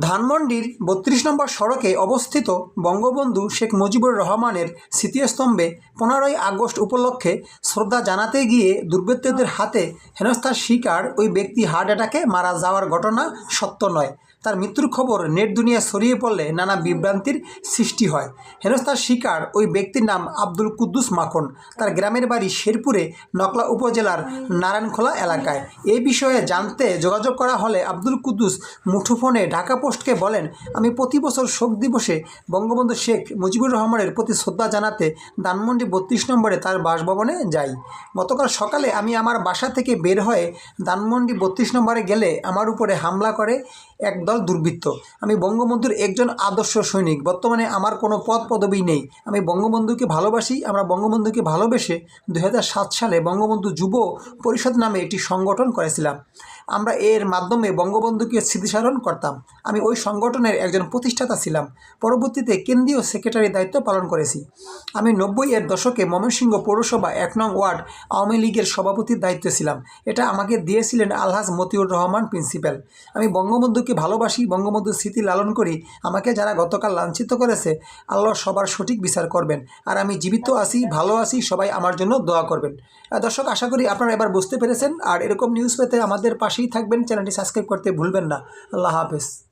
ধানমন্ডির বত্রিশ নম্বর সড়কে অবস্থিত বঙ্গবন্ধু শেখ মুজিবুর রহমানের স্মৃতিস্তম্ভে পনেরোই আগস্ট উপলক্ষে শ্রদ্ধা জানাতে গিয়ে দুর্বৃত্তদের হাতে হেনস্থার শিকার ওই ব্যক্তি হার্ট অ্যাটাকে মারা যাওয়ার ঘটনা সত্য নয়। তার মৃত্যুর খবর নেট দুনিয়া ছড়িয়ে পড়লে নানা বিভ্রান্তির সৃষ্টি হয়। হেনস্থার শিকার ওই ব্যক্তির নাম আব্দুল কুদ্দুস মাখন। তার গ্রামের বাড়ি শেরপুরে নকলা উপজেলার নারায়ণখোলা এলাকায়। এই বিষয়ে জানতে যোগাযোগ করা হলে আব্দুল কুদ্দুস মুঠোফোনে ঢাকা পোস্টকে বলেন, আমি প্রতি বছর শোক দিবসে বঙ্গবন্ধু শেখ মুজিবুর রহমানের প্রতি শ্রদ্ধা জানাতে ধানমন্ডি বত্রিশ নম্বরে তার বাসভবনে যাই। গতকাল সকালে আমি আমার বাসা থেকে বের হয়ে ধানমন্ডি বত্রিশ নম্বরে গেলে আমার উপরে হামলা করে একদল দুর্বৃত্ত। আমি বঙ্গবন্ধুর একজন আদর্শ সৈনিক। বর্তমানে আমার কোনো পদ পদবি নেই। আমি বঙ্গবন্ধুকে ভালোবাসি, আমরা বঙ্গবন্ধুকে ভালোবেসে দুই হাজার সাত সালে বঙ্গবন্ধু যুব পরিষদ নামে একটি সংগঠন করেছিলাম। আমরা এর মাধ্যমে বঙ্গবন্ধুকে স্মৃতিচারণ করতাম। আমি ওই সংগঠনের একজন প্রতিষ্ঠাতা ছিলাম। পরবর্তীতে কেন্দ্রীয় সেক্রেটারি দায়িত্ব পালন করেছি। আমি নব্বই এর দশকে ময়মনসিংহ পৌরসভা এক নং ওয়ার্ড আওয়ামী লীগের সভাপতির দায়িত্বে ছিলাম। এটা আমাকে দিয়েছিলেন আলহাজ মতিউর রহমান প্রিন্সিপাল। আমি বঙ্গবন্ধুকে ভালোবাসি বঙ্গবন্ধুর স্মৃতি লালন করি আমাকে যারা গতকাল লাঞ্ছিত করেছে, আল্লাহ সবার সঠিক বিচার করবেন। আর আমি জীবিত আছি, ভালো আছি, সবাই আমার জন্য দোয়া করবেন। দর্শক, আশা করি আপনারা এবার বুঝতে পেরেছেন। আর এরকম নিউজ পেতে আমাদের পাশেই থাকবেন। চ্যানেলটি সাবস্ক্রাইব করতে ভুলবেন না। আল্লাহ হাফেজ।